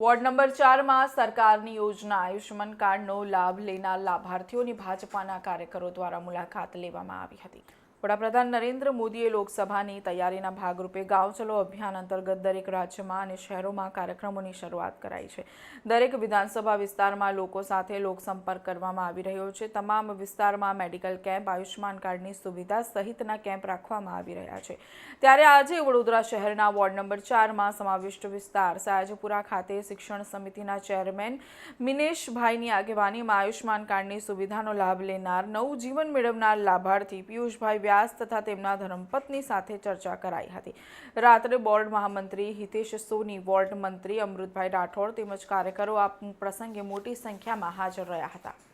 Ward number ચારમાં સરકારની યોજના આયુષ્યમાન કાર્ડનો લાભ લેનાર લાભાર્થીઓની ભાજપાના કાર્યકરો દ્વારા મુલાકાત લેવામાં આવી હતી. વડાપ્રધાન નરેન્દ્ર મોદીએ લોકસભાની તૈયારીના ભાગરૂપે ગાંવ ચલો અભિયાન અંતર્ગત દરેક રાજ્યમાં અને શહેરોમાં કાર્યક્રમોની શરૂઆત કરાઈ છે. દરેક વિધાનસભા વિસ્તારમાં લોકો સાથે લોકસંપર્ક કરવામાં આવી રહ્યો છે. તમામ વિસ્તારમાં મેડિકલ કેમ્પ, આયુષ્યમાન કાર્ડની સુવિધા સહિતના કેમ્પ રાખવામાં આવી રહ્યા છે. ત્યારે આજે વડોદરા શહેરના વોર્ડ નંબર ચારમાં સમાવિષ્ટ વિસ્તાર સયાજીપુરા ખાતે શિક્ષણ સમિતિના ચેરમેન મિનેશભાઈની આગેવાનીમાં આયુષ્યમાન કાર્ડની સુવિધાનો લાભ લેનાર નવું જીવન મેળવનાર લાભાર્થી પિયુષભાઈ વ્યાસ તથા તેમના ધર્મપત્ની સાથે ચર્ચા કરાઈ હતી. રાત્રે બોર્ડ મહામંત્રી હિતેશ સોની, વોર્ડ મંત્રી અમૃતભાઈ રાઠોડ તેમજ કાર્યકરો આ પ્રસંગે મોટી સંખ્યામાં હાજર રહ્યા હતા.